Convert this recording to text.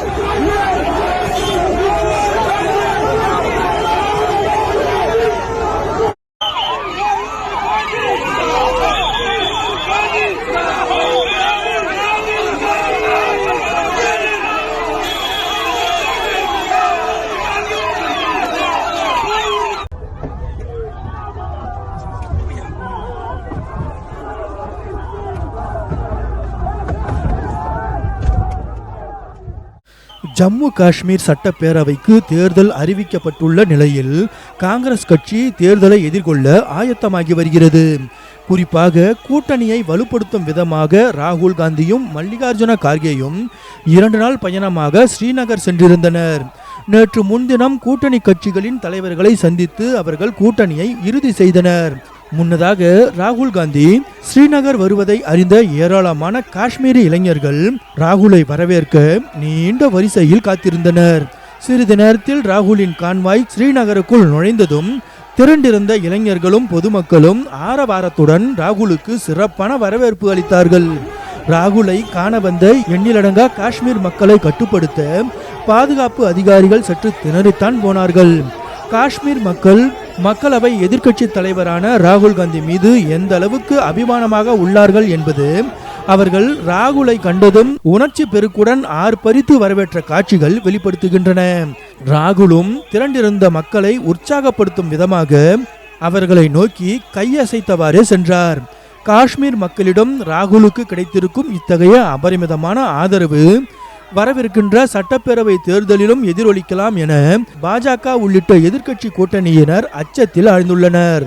No! Jammu Kashmir சட்டப்பேரவைக்கு தேர்தல் அறிவிக்கப்பட்டுள்ள நிலையில் காங்கிரஸ் கட்சி தேர்தலை எதிர்கொள்ள ஆயத்தமாகி வருகிறது. குறிப்பாக கூட்டணியை வலுப்படுத்தும் விதமாக ராகுல் காந்தியும் மல்லிகார்ஜுன கார்கேயும் இரண்டு நாள் பயணமாக ஸ்ரீநகர் சென்றிருந்தனர். நேற்று முன்தினம் கூட்டணி கட்சிகளின் தலைவர்களை சந்தித்து அவர்கள் கூட்டணியை இறுதி செய்தனர். முன்னதாக ராகுல் காந்தி ஸ்ரீநகர் வருவதை அறிந்த ஏராளமான காஷ்மீரி இளைஞர்கள் ராகுலை வரவேற்க நீண்ட வரிசையில் காத்திருந்தனர். சிறிது நேரத்தில் ராகுலின் கான்வாய் ஸ்ரீநகருக்குள் நுழைந்ததும் திரண்டிருந்த இளைஞர்களும் பொதுமக்களும் ஆரவாரத்துடன் ராகுலுக்கு சிறப்பான வரவேற்பு அளித்தார்கள். ராகுலை காண வந்த எண்ணிலடங்கா காஷ்மீர் மக்களை கட்டுப்படுத்த பாதுகாப்பு அதிகாரிகள் சற்று திணறித்தான் போனார்கள். காஷ்மீர் மக்கள் மக்களவை எதிர்க்கட்சி தலைவரான ராகுல் காந்தி மீது எந்த அளவுக்கு அபிமானமாக உள்ளார்கள் என்பது அவர்கள் ராகுலை கண்டதும் உணர்ச்சி பெருக்குடன் ஆர்ப்பரித்து வரவேற்ற காட்சிகள் வெளிப்படுத்துகின்றன. ராகுலும் திரண்டிருந்த மக்களை உற்சாகப்படுத்தும் விதமாக அவர்களை நோக்கி கையசைத்தவாறு சென்றார். காஷ்மீர் மக்களிடம் ராகுலுக்கு கிடைத்திருக்கும் இத்தகைய அபரிமிதமான ஆதரவு வரவிருக்கின்ற சட்டப்பேரவை தேர்தலிலும் எதிரொலிக்கலாம் என பாஜக உள்ளிட்ட எதிர்க்கட்சி கூட்டணியினர் அச்சத்தில் ஆழ்ந்துள்ளனர்